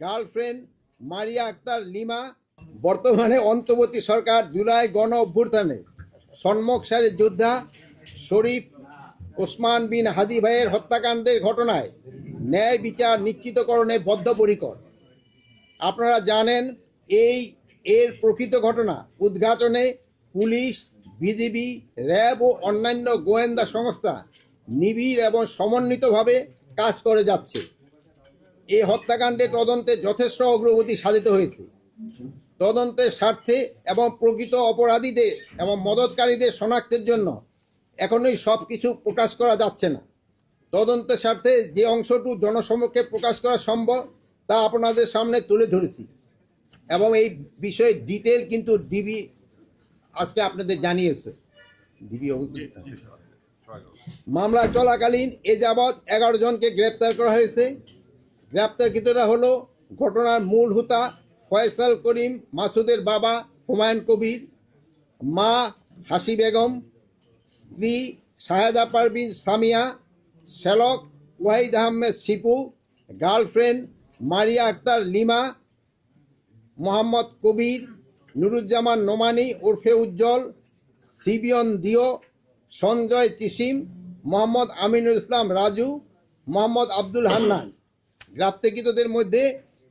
Girlfriend Maria Akter lima বর্তমানে অন্তর্বর্তী সরকার জুলাই গণ অভ্যুত্থানে সন্মুখ সারির যোদ্ধা শরীফ ওসমান বিন হাদি ভাইয়ের হত্যাকাণ্ডের ঘটনায় ন্যায় বিচার নিশ্চিতকরণে বদ্ধপরিকর। আপনারা জানেন, এই এর প্রকৃত ঘটনা উদ্ঘাটনে পুলিশ, বিজিবি, র্যাব ও অন্যান্য গোয়েন্দা সংস্থা নিবিড় এবং সমন্বিতভাবে কাজ করে যাচ্ছে। এই হত্যাকাণ্ডের তদন্তে যথেষ্ট অগ্রগতি সাধিত হয়েছে। তদন্তের স্বার্থে এবং প্রকৃত অপরাধীদের এবং মদতকারীদের শনাক্তের জন্য এখনই সব কিছু প্রকাশ করা যাচ্ছে না। তদন্তের স্বার্থে যে অংশটু জনসমক্ষে প্রকাশ করা সম্ভব তা আপনাদের সামনে তুলে ধরেছি। এবং এই বিষয়ে ডিটেল কিন্তু ডিবি আজকে আপনাদের জানিয়েছে। ডিবি মামলা চলাকালীন এ যাবৎ এগারো জনকে গ্রেপ্তার করা হয়েছে। গ্রেপ্তারকৃতরা হলো ঘটনার মূল হুতা ফয়সাল করিম, মাসুদের বাবা হুমায়ুন কবির, মা হাসি বেগম, স্ত্রী শাহেদা পারভিন সামিয়া, শ্যালক ওয়াহিদ আহমেদ শিপু, গার্লফ্রেন্ড মারিয়া আক্তার লিমা, মোহাম্মদ কবির, নুরুজ্জামান নোমানি ওরফে উজ্জ্বল, সিবিয়ন দিও, সঞ্জয় তিসিম, মোহাম্মদ আমিনুল ইসলাম রাজু, মোহাম্মদ আব্দুল হান্নান। গ্রেপ্তারকৃতদের মধ্যে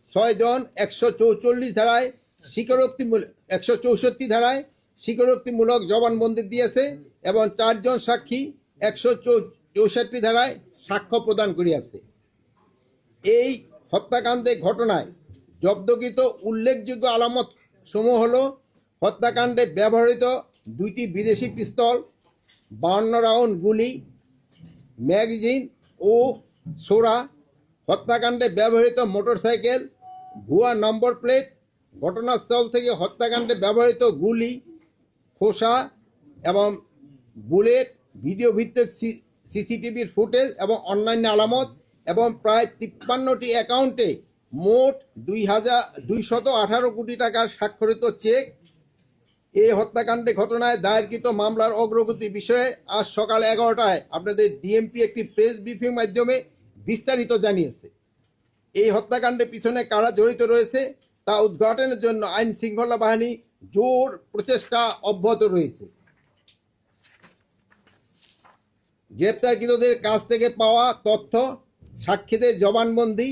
ছয়জন একশো চৌচল্লিশ ধারায় স্বীকারোক্তিমূলক একশো চৌষট্টি ধারায় স্বীকারোক্তিমূলক জবানবন্দি দিয়েছে এবং চারজন সাক্ষী একশো চৌষট্টি ধারায় সাক্ষ্য প্রদান করিয়াছে। এই হত্যাকাণ্ডের ঘটনায় জব্দকৃত উল্লেখযোগ্য আলামত সমূহ হল হত্যাকাণ্ডে ব্যবহৃত দুইটি বিদেশি পিস্তল, বাউন্ন রাউন্ড গুলি, ম্যাগজিন ও সোরা হত্যাকাণ্ডে ব্যবহৃত মোটরসাইকেল, ভুয়া নম্বর প্লেট, ঘটনাস্থল থেকে হত্যাকাণ্ডে ব্যবহৃত গুলি, খোসা এবং বুলেট ভিডিও ভিত্তিক সিসিটিভির ফুটেজ এবং অন্যান্য আলামত এবং প্রায় তিপ্পান্নটি অ্যাকাউন্টে মোট দুই হাজার দুইশত আঠারো কোটি টাকার স্বাক্ষরিত চেক। এই হত্যাকাণ্ডে ঘটনায় দায়েরকৃত মামলার অগ্রগতি বিষয়ে আজ সকাল এগারোটায় আপনাদের ডিএমপি একটি প্রেস ব্রিফিং মাধ্যমে বিস্তারিত জানিয়েছে। এই হত্যাকাণ্ডের পিছনে কারা জড়িত রয়েছে তা উদ্ঘাটনের জন্য আইন শৃঙ্খলা বাহিনী জোর প্রচেষ্টা অব্যাহত রয়েছে। গ্রেপ্তারকৃতদের কাছ থেকে পাওয়া তথ্য, সাক্ষীদের জবানবন্দি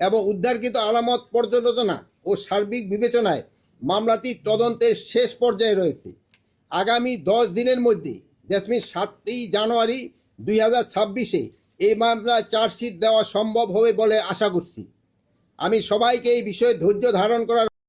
এবং উদ্ধারকৃত আলামত পর্যালোচনা ও সার্বিক বিবেচনায় মামলাটি তদন্তের শেষ পর্যায়ে রয়েছে। আগামী দশ দিনের মধ্যে জ্যাসমিন সাতই জানুয়ারি দুই হাজার ছাব্বিশে এই মামলায় চার্জশিট দেওয়া সম্ভব হবে বলে আশা করছি। আমি সবাইকে এই বিষয়ে ধৈর্য ধারণ করার